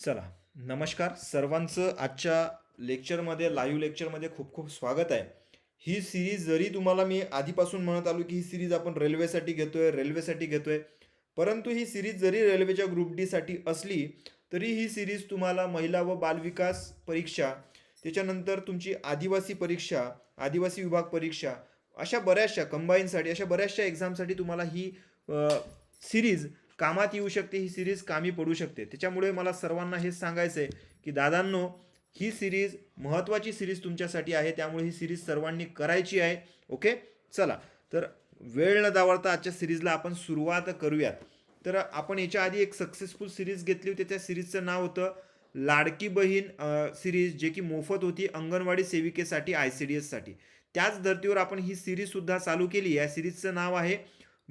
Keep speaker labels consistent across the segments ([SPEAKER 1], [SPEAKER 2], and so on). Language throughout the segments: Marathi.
[SPEAKER 1] चला नमस्कार. सर्वांचं आजच्या लेक्चरमध्ये लाईव्ह लेक्चरमध्ये खूप खूप स्वागत आहे. ही सिरीज जरी तुम्हाला मी आधीपासून म्हणत आलो की ही सिरीज आपण रेल्वेसाठी घेतो आहे रेल्वेसाठी घेतो आहे परंतु ही सिरीज जरी रेल्वेच्या ग्रुप डीसाठी असली तरी ही सिरीज तुम्हाला महिला व बालविकास परीक्षा त्याच्यानंतर तुमची आदिवासी परीक्षा आदिवासी विभाग परीक्षा अशा बऱ्याचशा कंबाईनसाठी अशा बऱ्याचशा एक्झामसाठी तुम्हाला ही सिरीज कामात येऊ शकते ही सिरीज कामी पडू शकते. त्याच्यामुळे मला सर्वांना हेच सांगायचं आहे की दादांनो ही सिरीज महत्त्वाची सिरीज तुमच्यासाठी आहे. त्यामुळे ही सिरीज सर्वांनी करायची आहे. ओके चला. तर वेळ न दावरता आजच्या सिरीजला आपण सुरुवात करूयात. तर आपण याच्या आधी एक सक्सेसफुल सिरीज घेतली होती. त्या सिरीजचं नाव होतं लाडकी बहीण सिरीज जे की मोफत होती अंगणवाडी सेविकेसाठी आय सी डी एससाठी त्याच धर्तीवर आपण ही सिरीजसुद्धा चालू केली. या सिरीजचं नाव आहे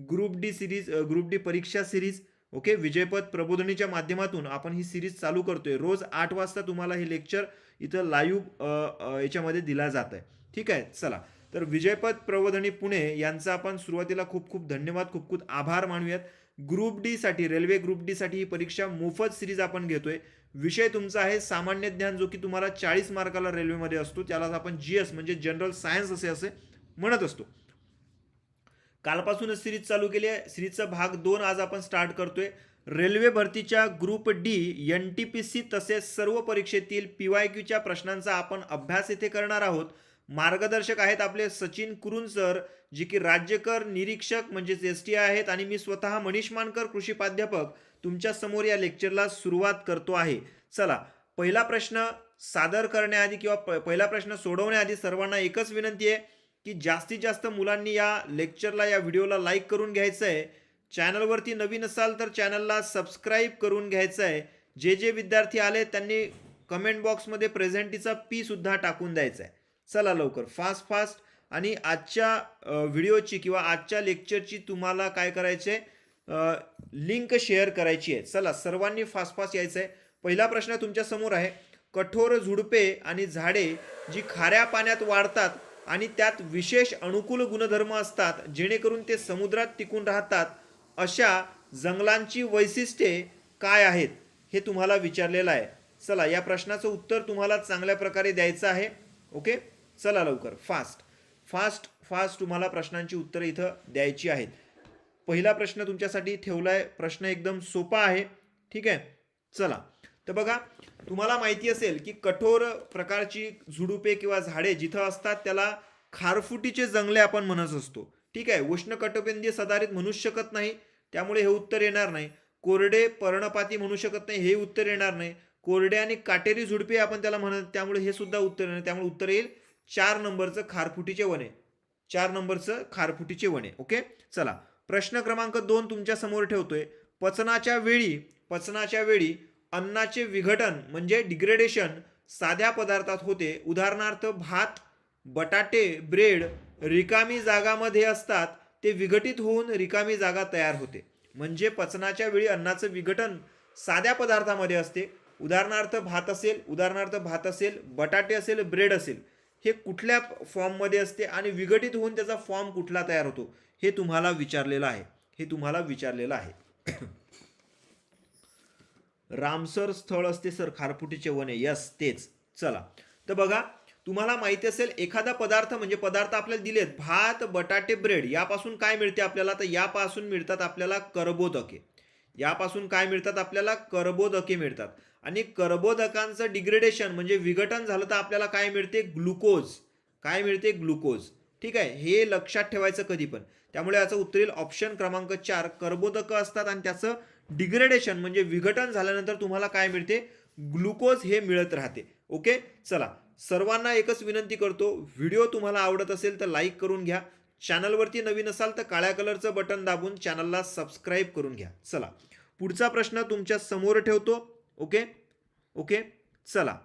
[SPEAKER 1] group D series group D परीक्षा सिरीज ओके? विजयपथ प्रबोधनीच्या माध्यमातून आपण ही सिरीज चालू करतोय. रोज आठ वाजता तुम्हाला हे लेक्चर इथं लाईव्ह याच्यामध्ये दिला जात आहे ठीक आहे? चला. तर विजयपथ प्रबोधनी पुणे यांचा आपण सुरुवातीला खूप खूप धन्यवाद खूप खूप आभार मानूयात. ग्रुप डी साठी रेल्वे ग्रुप डी साठी ही परीक्षा मोफत सिरीज आपण घेतोय. विषय तुमचा आहे सामान्य ज्ञान जो की तुम्हाला चाळीस मार्काला रेल्वेमध्ये असतो. त्यालाच आपण जी एस म्हणजे जनरल सायन्स असे असे म्हणत असतो. कालपासूनच सिरीज चालू केली आहे. सिरीजचा भाग दोन आज आपण स्टार्ट करतोय. रेल्वे भरतीच्या group D N T P C तसेच सर्व परीक्षेतील पी वाय क्यूच्या प्रश्नांचा आपण अभ्यास येथे करणार आहोत. मार्गदर्शक आहेत आपले सचिन कुरुन सर जे की राज्यकर निरीक्षक म्हणजेच एस टी आहेत आणि मी स्वतः मनीष मानकर कृषी प्राध्यापक तुमच्यासमोर या लेक्चरला सुरुवात करतो आहे. चला पहिला प्रश्न सादर करण्याआधी किंवा प- पहिला प्रश्न सोडवण्याआधी सर्वांना एकच विनंती आहे. की जास्तीत जास्त मुलांनी या लेक्चरला या व्हिडिओला लाईक करून घ्यायचं आहे चॅनलवरती नवीन असाल तर चॅनलला सबस्क्राईब करून घ्यायचं आहे जे जे विद्यार्थी आले त्यांनी कमेंट बॉक्समध्ये प्रेझेंटीचा पीसुद्धा टाकून द्यायचा आहे चला लवकर फास्ट फास्ट. आणि आजच्या व्हिडिओची किंवा आजच्या लेक्चरची तुम्हाला काय करायचे लिंक शेअर करायची आहे. चला सर्वांनी फास्ट फास्ट यायचं आहे पहिला प्रश्न तुमच्यासमोर आहे. कठोर झुडपे आणि झाडे जी खाऱ्या पाण्यात वाढतात आणि त्यात विशेष अनुकूल गुणधर्म असतात जेणेकरून ते समुद्रात टिकून राहतात. अशा जंगलांची वैशिष्ट्ये काय आहेत हे तुम्हाला विचारलेलं आहे. चला या प्रश्नाचं उत्तर तुम्हाला चांगल्या प्रकारे द्यायचं आहे. ओके? चला लवकर. फास्ट. फास्ट फास्ट तुम्हाला प्रश्नांची उत्तरं इथं द्यायची आहेत. पहिला प्रश्न तुमच्यासाठी ठेवला आहे प्रश्न एकदम सोपा आहे. ठीक आहे? चला. तर बघा तुम्हाला माहिती असेल की कठोर प्रकारची झुडुपे किंवा झाडे जिथं असतात त्याला खारफुटीचे जंगले आपण म्हणत असतो. ठीक आहे? उष्णकटिबंधीय सदारित म्हणूच शकत नाही. त्यामुळे हे उत्तर येणार नाही. कोरडे पर्णपाती म्हणू शकत नाही हे उत्तर येणार नाही. कोरडे आणि काटेरी झुडपे आपण त्याला म्हणत त्यामुळे हे सुद्धा उत्तर येणार त्यामुळे उत्तर येईल चार नंबरचं खारफुटीचे वने. चार नंबरचं खारफुटीचे वने. ओके? चला. प्रश्न क्रमांक दोन तुमच्यासमोर ठेवतोय. पचनाच्या वेळी पचनाच्या वेळी अन्नाचे विघटन म्हणजे डिग्रेडेशन साध्या पदार्थात होते. उदाहरणार्थ भात बटाटे ब्रेड रिकामी जागामध्ये असतात ते विघटित होऊन रिकामी जागा तयार होते. म्हणजे पचनाच्या वेळी अन्नाचं विघटन साध्या पदार्थामध्ये असते. उदाहरणार्थ भात असेल उदाहरणार्थ भात असेल बटाटे असेल ब्रेड असेल हे कुठल्या फॉर्ममध्ये असते आणि विघटित होऊन त्याचा फॉर्म कुठला तयार होतो हे तुम्हाला विचारलेलं आहे. हे तुम्हाला विचारलेलं आहे. रामसर स्थळ असते सर खारफुटीचे वने. यस तेच. चला. तर बघा तुम्हाला माहिती असेल एखादा पदार्थ म्हणजे पदार्थ आपल्याला दिलेत भात बटाटे ब्रेड यापासून काय मिळते आपल्याला? तर यापासून मिळतात आपल्याला कर्बोदके. यापासून काय मिळतात आपल्याला? कर्बोदके मिळतात. आणि कर्बोदकांचं डिग्रेडेशन म्हणजे विघटन झालं तर आपल्याला काय मिळते? ग्लुकोज. काय मिळते? ग्लुकोज. ठीक आहे? हे लक्षात ठेवायचं कधी पण. त्यामुळे याचं उत्तर येईल ऑप्शन क्रमांक चार कर्बोदकं असतात आणि त्याचं डिग्रेडेशन म्हणजे विघटन झाल्यानंतर तुम्हाला काय मिळते? ग्लुकोज हे मिळत राहते. ओके चला सर्वांना एकच विनंती करतो. व्हिडिओ तुम्हाला आवडत असेल तर लाईक करून घ्या. चॅनलवरती नवीन असाल तर काळ्या कलरचं बटन दाबून चॅनलला सबस्क्राईब करून घ्या. चला पुढचा प्रश्न तुमच्यासमोर ठेवतो. ओके ओके चला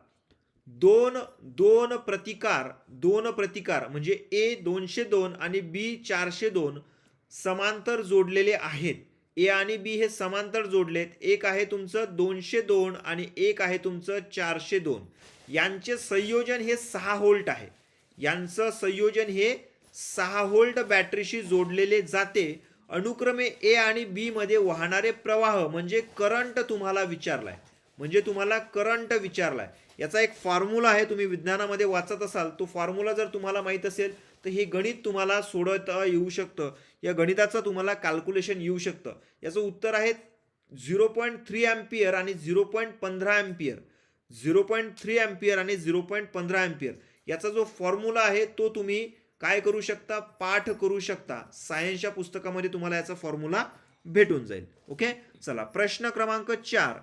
[SPEAKER 1] दोन दोन प्रतिकार दोन प्रतिकार म्हणजे ए दोनशे दोन आणि बी चारशे दोन समांतर जोडलेले आहेत. ए आणि बी हे समांतर जोडलेत. एक आहे तुमचं दोनशे दोन आणि एक आहे तुमचं चारशे दोन. यांचे संयोजन हे सहा होल्ट आहे. यांचं संयोजन हे सहा होल्ट बॅटरीशी जोडलेले जाते. अनुक्रमे ए आणि बी मध्ये वाहणारे प्रवाह म्हणजे करंट तुम्हाला विचारलाय. म्हणजे तुम्हाला करंट विचारलाय. याचा एक फॉर्म्युला आहे तुम्ही विज्ञानामध्ये वाचत असाल तो फॉर्म्युला जर तुम्हाला माहीत असेल तर हे गणित तुम्हाला सोडवता येऊ शकतं. या गणिताचं तुम्हाला कॅल्क्युलेशन येऊ शकतं. याचं उत्तर आहे झिरो पॉईंट थ्री अँपियर आणि झिरो पॉईंट पंधरा ampere zero point three ampere आणि झिरो पॉईंट पंधरा अँपियर याचा जो फॉर्म्युला आहे तो तुम्ही काय करू शकता? पाठ करू शकता. सायन्सच्या पुस्तकामध्ये तुम्हाला याचा फॉर्म्युला भेटून जाईल. ओके चला प्रश्न क्रमांक चार.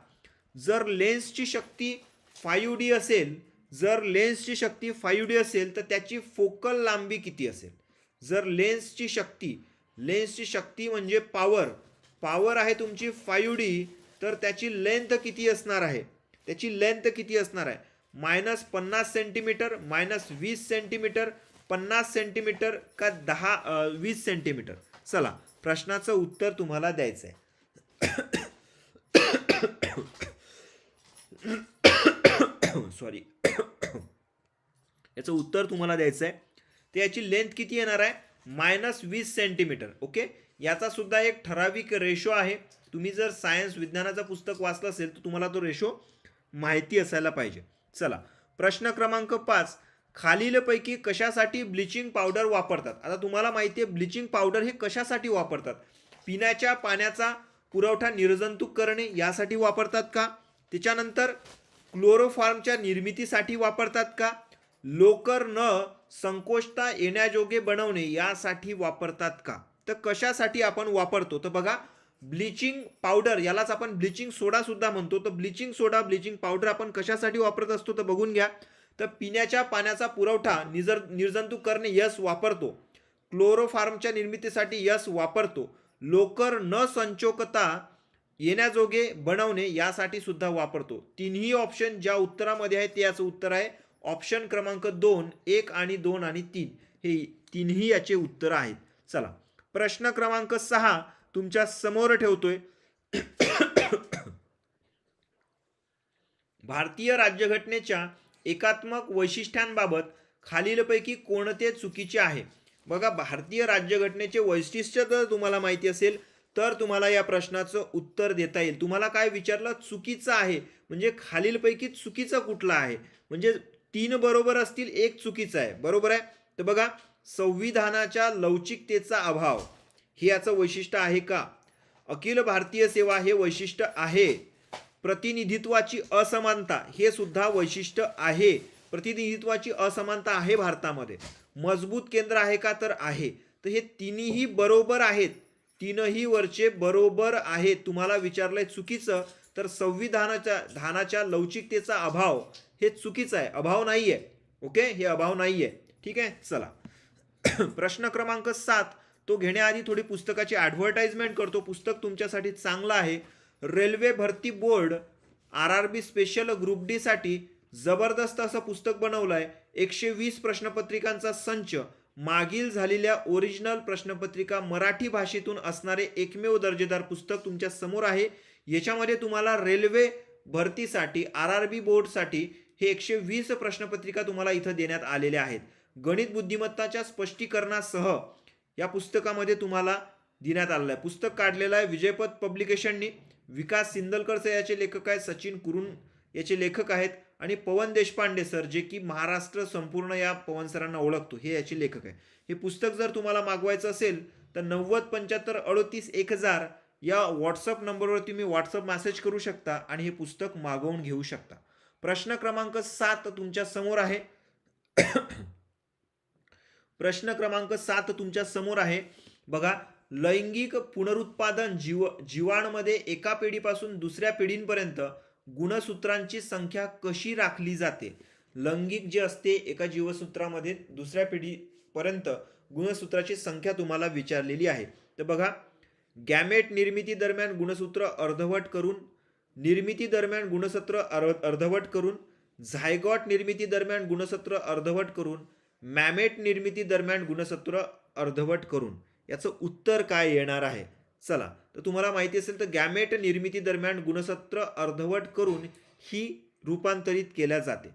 [SPEAKER 1] जर लेन्सची शक्ती फायू डी असेल जर लेन्सची शक्ती फायू डी असेल तर त्याची फोकल लांबी किती असेल? जर लेन्सची शक्ती लेन्सची शक्ती म्हणजे पॉवर पॉवर आहे तुमची फायू डी तर त्याची लेंथ किती असणार आहे? त्याची लेंथ किती असणार आहे? मायनस पन्नास सेंटीमीटर मायनस वीस सेंटीमीटर पन्नास सेंटीमीटर का दहा वीस सेंटीमीटर? चला प्रश्नाचं उत्तर तुम्हाला द्यायचं आहे सॉरी याचं उत्तर तुम्हाला द्यायचं आहे तर याची लेंथ किती येणार आहे? मायनस वीस सेंटीमीटर ओके याचा सुद्धा एक ठराविक रेशो आहे. तुम्ही जर सायन्स विज्ञानाचं पुस्तक वाचलं असेल तर तुम्हाला तो रेशो माहिती असायला पाहिजे. चला प्रश्न क्रमांक पाच. खालीलपैकी कशासाठी ब्लिचिंग पावडर वापरतात? आता तुम्हाला माहिती आहे ब्लिचिंग पावडर हे कशासाठी वापरतात? पिण्याच्या पाण्याचा पुरवठा निर्जंतुक करणे यासाठी वापरतात का? त्याच्यानंतर क्लोरोफॉर्मच्या निर्मितीसाठी वापरतात का? लोकर न संकोचता येण्याजोगे बनवणे यासाठी वापरतात का? तर कशासाठी आपण वापरतो? तर बघा ब्लिचिंग पावडर यालाच आपण ब्लिचिंग सोडासुद्धा म्हणतो. तर ब्लिचिंग सोडा ब्लिचिंग पावडर आपण कशासाठी वापरत असतो? तर बघून घ्या. तर पिण्याच्या पाण्याचा पुरवठा निजर निर्जंतुक करणे यस वापरतो. क्लोरोफार्मच्या निर्मितीसाठी यस वापरतो. लोकर न संचोकता येण्याजोगे बनवणे यासाठी सुद्धा वापरतो. तिन्ही ऑप्शन ज्या उत्तरामध्ये आहे ते याचं उत्तर आहे. ऑप्शन क्रमांक दोन एक आणि दोन आणि तीन. हे तिन्ही याचे उत्तर आहेत. चला. प्रश्न क्रमांक सहा तुमच्यासमोर ठेवतोय. भारतीय राज्यघटनेच्या एकात्मक वैशिष्ट्यांबाबत खालीलपैकी कोणते चुकीचे आहे? बघा भारतीय राज्यघटनेचे वैशिष्ट्य जर तुम्हाला माहिती असेल तर तुम्हाला या प्रश्नाचं उत्तर देता येईल. तुम्हाला काय विचारलं? चुकीचं आहे. म्हणजे खालीलपैकी चुकीचं कुठलं आहे? म्हणजे तीन बरोबर असतील एक चुकीचं आहे. बरोबर आहे? तर बघा संविधानाच्या लवचिकतेचा अभाव हे याचं वैशिष्ट्य आहे का? अखिल भारतीय सेवा हे वैशिष्ट्य आहे. प्रतिनिधित्वाची असमानता हे सुद्धा वैशिष्ट्य आहे. प्रतिनिधित्वाची असमानता आहे भारतामध्ये. मजबूत केंद्र आहे का? तर आहे. तर हे तिन्ही बरोबर आहेत. तीनही वरचे बरोबर आहे. तुम्हाला विचारलंय चुकीचं तर संविधानाच्या धानाच्या लवचिकतेचा अभाव हे चुकीचं आहे. अभाव नाही आहे ओके? हे अभाव नाही आहे ठीक आहे? चला. प्रश्न क्रमांक सात. तो घेण्याआधी थोडी पुस्तकाची ॲडव्हर्टाइजमेंट करतो. पुस्तक तुमच्यासाठी चांगलं आहे. रेल्वे भरती board R R B special group डीसाठी जबरदस्त असं पुस्तक बनवलं आहे एकशे वीस प्रश्नपत्रिकांचा संच. मागील झालेल्या ओरिजिनल प्रश्नपत्रिका मराठी भाषेतून असणारे एकमेव दर्जेदार पुस्तक तुमच्यासमोर आहे. याच्यामध्ये तुम्हाला रेल्वे भरतीसाठी आर आर बी बोर्डसाठी हे एकशे वीस प्रश्नपत्रिका तुम्हाला इथं देण्यात आलेल्या आहेत. गणित बुद्धिमत्ताच्या स्पष्टीकरणासह या पुस्तकामध्ये तुम्हाला देण्यात आलेलं आहे. पुस्तक काढलेलं आहे विजयपथ पब्लिकेशननी. विकास सिंदलकर सर याचे लेखक आहेत सचिन कुरुन याचे लेखक आहेत. आणि पवन देशपांडे सर जे की महाराष्ट्र संपूर्ण या पवन सरांना ओळखतो हे याचे लेखक आहे. हे पुस्तक जर तुम्हाला मागवायचं असेल तर नव्वद पंच्याहत्तर अडतीस एक हजार या व्हॉट्सअप नंबरवर तुम्ही व्हॉट्सअप मेसेज करू शकता आणि हे पुस्तक मागवून घेऊ शकता. प्रश्न क्रमांक सात तुमच्यासमोर आहे. प्रश्न क्रमांक सात तुमच्यासमोर आहे. बघा लैंगिक पुनरुत्पादन जीव जीवाणमध्ये एका पिढीपासून दुसऱ्या पिढींपर्यंत गुणसूत्रांची संख्या कशी राखली जाते? लैंगिक जे असते एका जीवसूत्रामध्ये दुसऱ्या पिढीपर्यंत गुणसूत्राची संख्या तुम्हाला विचारलेली आहे. तर बघा गॅमेट निर्मिती दरम्यान गुणसूत्र अर्धवट करून निर्मिती दरम्यान गुणसूत्र अर् अर्धवट करून झायगॉट निर्मिती दरम्यान गुणसूत्र अर्धवट करून मॅमेट निर्मिती दरम्यान गुणसूत्र अर्धवट करून याचं उत्तर काय येणार आहे? चला तर तुम्हाला माहिती असेल तर गॅमेट निर्मिती दरम्यान गुणसत्र अर्धवट करून ही रूपांतरित केल्या जाते.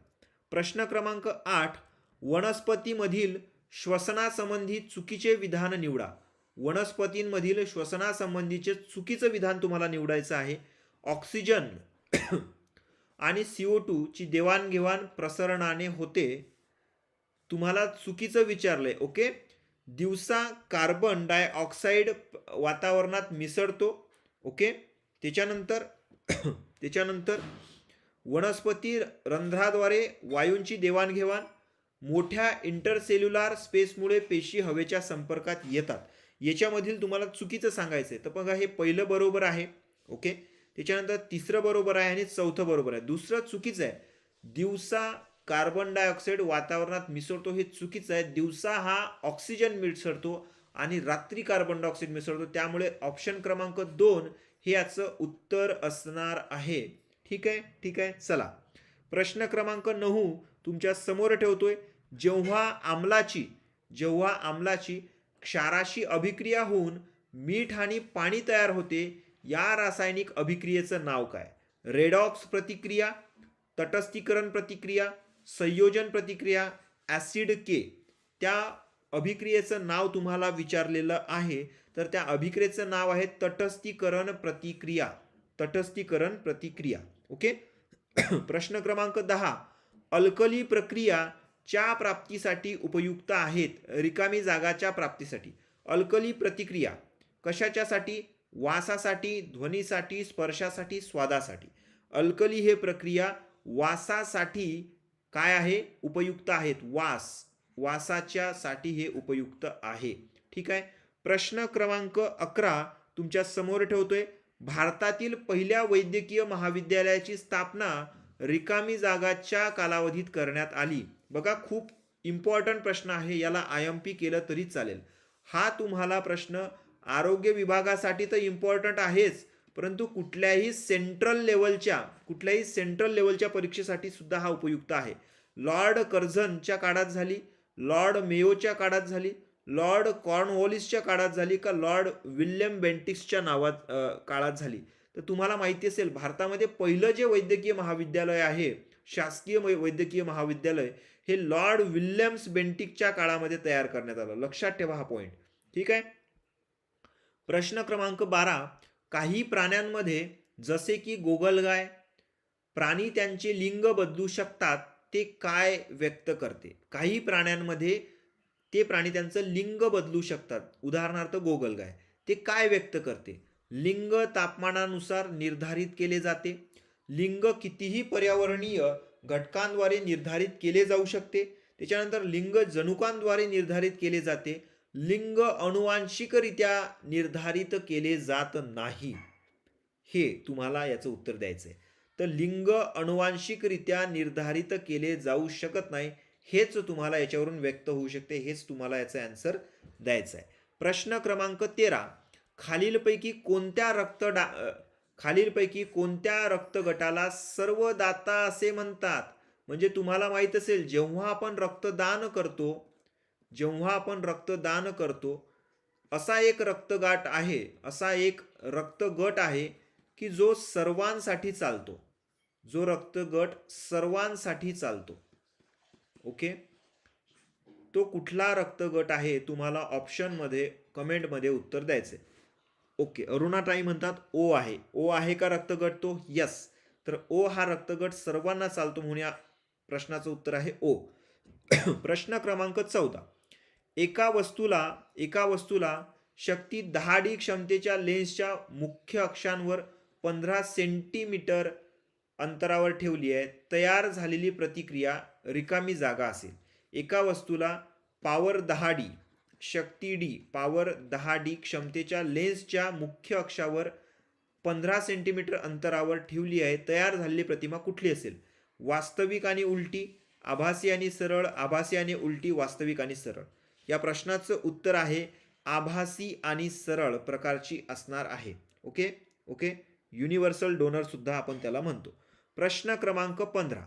[SPEAKER 1] प्रश्न क्रमांक आठ वनस्पतीमधील श्वसनासंबंधी चुकीचे विधान निवडा. वनस्पतींमधील श्वसनासंबंधीचे चुकीचं विधान तुम्हाला निवडायचं आहे. ऑक्सिजन आणि सी ओ टूची देवाणघेवाण प्रसरणाने होते. तुम्हाला चुकीचं विचारलं आहे ओके? दिवसा कार्बन डायऑक्साईड वातावरणात मिसळतो ओके त्याच्यानंतर त्याच्यानंतर वनस्पती रंध्राद्वारे वायूंची देवाणघेवाण मोठ्या इंटरसेल्युलार स्पेसमुळे पेशी हवेच्या संपर्कात येतात. याच्यामधील तुम्हाला चुकीचं सांगायचं आहे तर बघा हे पहिलं बरोबर आहे ओके त्याच्यानंतर तिसरं बरोबर आहे आणि चौथं बरोबर आहे. दुसरं चुकीचं आहे. दिवसा कार्बन डायऑक्साईड वातावरणात मिसळतो हे चुकीचं आहे. दिवसा हा ऑक्सिजन मिसळतो आणि रात्री कार्बन डायऑक्साईड मिसळतो. त्यामुळे ऑप्शन क्रमांक दोन हे याचं उत्तर असणार आहे. ठीक आहे? ठीक आहे? चला. प्रश्न क्रमांक नऊ तुमच्यासमोर ठेवतोय. जेव्हा आम्लाची जेव्हा आम्लाची क्षाराशी अभिक्रिया होऊन मीठ आणि पाणी तयार होते या रासायनिक अभिक्रियेचं नाव काय? रेडॉक्स प्रतिक्रिया तटस्थीकरण प्रतिक्रिया संयोजन प्रतिक्रिया ॲसिड के त्या अभिक्रियेचं नाव तुम्हाला विचारलेलं आहे. तर त्या अभिक्रियेचं नाव आहे तटस्थीकरण प्रतिक्रिया. तटस्थीकरण प्रतिक्रिया. ओके? प्रश्न क्रमांक दहा. अल्कली प्रक्रिया च्या प्राप्तीसाठी उपयुक्त आहेत. रिकामी जागाच्या प्राप्तीसाठी. अल्कली प्रतिक्रिया कशाच्यासाठी? वासासाठी ध्वनीसाठी स्पर्शासाठी स्वादासाठी. अल्कली हे प्रक्रिया वासासाठी काय आहे? उपयुक्त आहेत. वास. वासाच्यासाठी हे उपयुक्त आहे. ठीक आहे? प्रश्न क्रमांक अकरा तुमच्यासमोर ठेवतोय. भारतातील पहिल्या वैद्यकीय महाविद्यालयाची स्थापना रिकामी जागाच्या कालावधीत करण्यात आली. बघा खूप इम्पॉर्टंट प्रश्न आहे. याला आय एम पी केलं तरी चालेल. हा तुम्हाला प्रश्न आरोग्य विभागासाठी तर इम्पॉर्टंट आहेच. परंतु कुठल्याही सेंट्रल लेवलच्या कुठल्याही सेंट्रल लेवलच्या परीक्षेसाठी सुद्धा हा उपयुक्त आहे. लॉर्ड कर्झनच्या काळात झाली लॉर्ड मेयोच्या काळात झाली लॉर्ड कॉर्नवॉलिसच्या काळात झाली का लॉर्ड विल्यम बेंटिक्सच्या नावात काळात झाली. तर तुम्हाला माहिती असेल भारतामध्ये पहिलं जे वैद्यकीय महाविद्यालय आहे शासकीय वै- वैद्यकीय महाविद्यालय हे लॉर्ड विल्यम्स बेंटिकच्या काळामध्ये तयार करण्यात आलं. लक्षात ठेवा हा पॉईंट ठीक आहे? प्रश्न क्रमांक बारा काही प्राण्यांमध्ये जसे की गोगलगाय प्राणी त्यांचे लिंग बदलू शकतात ते काय व्यक्त करते? काही प्राण्यांमध्ये ते प्राणी त्यांचं लिंग बदलू शकतात. उदाहरणार्थ गोगलगाय ते काय व्यक्त करते? लिंग तापमानानुसार निर्धारित केले जाते. लिंग कितीही पर्यावरणीय घटकांद्वारे निर्धारित केले जाऊ शकते. त्याच्यानंतर लिंग जनुकांद्वारे निर्धारित केले जाते. लिंग अनुवांशिकरित्या निर्धारित केले जात नाही. हे तुम्हाला याचं उत्तर द्यायचं आहे तर लिंग अनुवांशिकरित्या निर्धारित केले जाऊ शकत नाही हेच तुम्हाला याच्यावरून व्यक्त होऊ शकते हेच तुम्हाला याचं आन्सर द्यायचं आहे प्रश्न क्रमांक तेरा. खालीलपैकी कोणत्या रक्त डा खालीलपैकी कोणत्या रक्तगटाला सर्वदाता असे म्हणतात? म्हणजे तुम्हाला माहीत असेल जेव्हा आपण रक्तदान करतो जेव्हा आपण रक्तदान करतो असा एक रक्तगाठ आहे असा एक रक्तगट आहे की जो सर्वांसाठी चालतो. जो रक्तगट सर्वांसाठी चालतो. ओके? तो कुठला रक्तगट आहे तुम्हाला ऑप्शनमध्ये कमेंटमध्ये उत्तर द्यायचे ओके अरुणाताई म्हणतात ओ आहे. ओ आहे का रक्तगट तो? यस तर ओ हा रक्तगट सर्वांना चालतो म्हणून या प्रश्नाचं उत्तर आहे ओ. प्रश्न क्रमांक चौदा. एका वस्तूला एका वस्तूला शक्ती दहा डी क्षमतेच्या लेन्सच्या मुख्य अक्षांवर पंधरा सेंटीमीटर अंतरावर ठेवली आहे. तयार झालेली प्रतिक्रिया रिकामी जागा असेल. एका वस्तूला पॉवर दहा डी शक्ती डी पॉवर दहा डी क्षमतेच्या लेन्सच्या मुख्य अक्षावर पंधरा सेंटीमीटर अंतरावर ठेवली आहे. तयार झालेली प्रतिमा कुठली असेल? वास्तविक आणि उलटी आभासी आणि सरळ आभासी आणि उलटी वास्तविक आणि सरळ. या प्रश्नाचं उत्तर आहे आभासी आणि सरळ प्रकारची असणार आहे. ओके? ओके? युनिव्हर्सल डोनरसुद्धा आपण त्याला म्हणतो. प्रश्न क्रमांक पंधरा.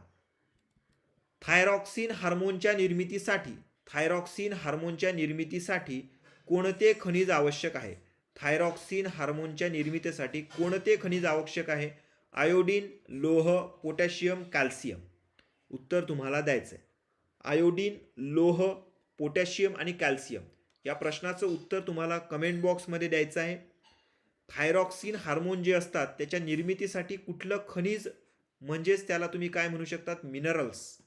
[SPEAKER 1] थायरॉक्सिन हार्मोनच्या निर्मितीसाठी थायरॉक्सिन हार्मोनच्या निर्मितीसाठी कोणते खनिज आवश्यक आहे? थायरॉक्सिन हार्मोनच्या निर्मितीसाठी कोणते खनिज आवश्यक आहे? आयोडीन लोह पोटॅशियम कॅल्शियम. उत्तर तुम्हाला द्यायचं आहे आयोडीन लोह पोटॅशियम आणि कॅल्शियम. या प्रश्नाचं उत्तर तुम्हाला कमेंट बॉक्समध्ये द्यायचं आहे. थायरॉक्सिन हार्मोन जे असतात त्याच्या निर्मितीसाठी कुठलं खनिज म्हणजेच त्याला तुम्ही काय म्हणू शकतात? मिनरल्स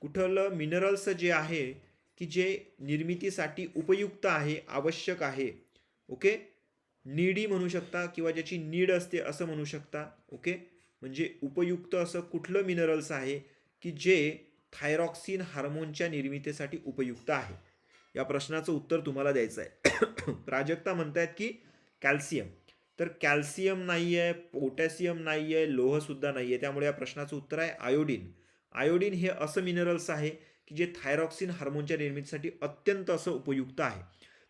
[SPEAKER 1] कुठलं मिनरल्स जे आहे की जे निर्मितीसाठी उपयुक्त आहे आवश्यक आहे. ओके? नीडी म्हणू शकता किंवा ज्याची नीड असते असं म्हणू शकता. ओके? म्हणजे उपयुक्त असं कुठलं मिनरल्स आहे की जे थायरॉक्सिन हार्मोनच्या निर्मितीसाठी उपयुक्त आहे. या प्रश्नाचं उत्तर तुम्हाला द्यायचं आहे. प्राजक्ता म्हणतायत की कॅल्शियम. तर कॅल्शियम नाही आहे पोटॅशियम नाही आहे लोहसुद्धा नाही आहे त्यामुळे या प्रश्नाचं उत्तर आहे आयोडीन. आयोडीन हे असं मिनरल्स आहे की जे थायरॉक्सिन हार्मोनच्या निर्मितीसाठी अत्यंत असं उपयुक्त आहे.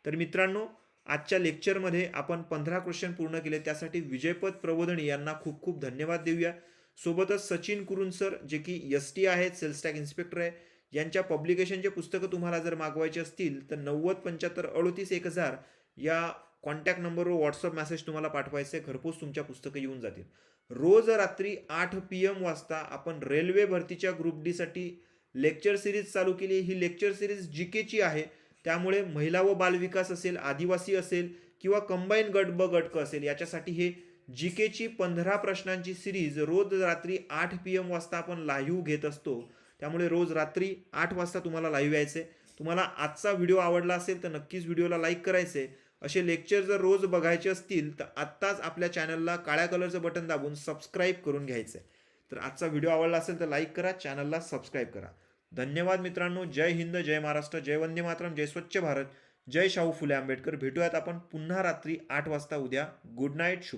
[SPEAKER 1] तर मित्रांनो आजच्या लेक्चरमध्ये आपण पंधरा क्वेश्चन पूर्ण केले. त्यासाठी विजयपद प्रबोधनी यांना खूप खूप धन्यवाद देऊया. सोबतच सचिन कुरुन सर जे की एस टी आहेत सेल्स टॅक इन्स्पेक्टर आहे यांच्या पब्लिकेशनचे पुस्तकं तुम्हाला जर मागवायचे असतील तर नव्वद पंच्याहत्तर अडतीस एक हजार या कॉन्टॅक्ट नंबरवर व्हॉट्सअप मेसेज तुम्हाला पाठवायचं आहे. घरपोच तुमच्या पुस्तकं येऊन जातील. रोज रात्री आठ पी एम वाजता आपण रेल्वे भरतीच्या ग्रुप डीसाठी लेक्चर सिरीज चालू केली. ही लेक्चर सिरीज जी केची आहे. त्यामुळे महिला व बालविकास असेल आदिवासी असेल किंवा कंबाईन गट ब गटक असेल याच्यासाठी हे जी केची पंधरा प्रश्नांची सिरीज रोज रात्री आठ पी एम वाजता आपण लाईव्ह घेत असतो. त्यामुळे रोज रात्री आठ वाजता तुम्हाला लाईव्ह यायचे तुम्हाला आजचा व्हिडिओ आवडला असेल तर नक्कीच व्हिडिओला लाईक करायचे असे लेक्चर जर रोज बघायचे असतील तर आत्ताच आपल्या चॅनलला काळ्या कलरचं बटन दाबून सबस्क्राईब करून घ्यायचं आहे तर आजचा व्हिडिओ आवडला असेल तर लाईक करा चॅनलला सबस्क्राईब करा. धन्यवाद मित्रांनो. जय हिंद जय महाराष्ट्र जय वंदे मातरम जय स्वच्छ भारत. जय शाहू फुले आंबेडकर. भेटूयात आपण पुन्हा रात्री आठ वाजता उद्या. Good night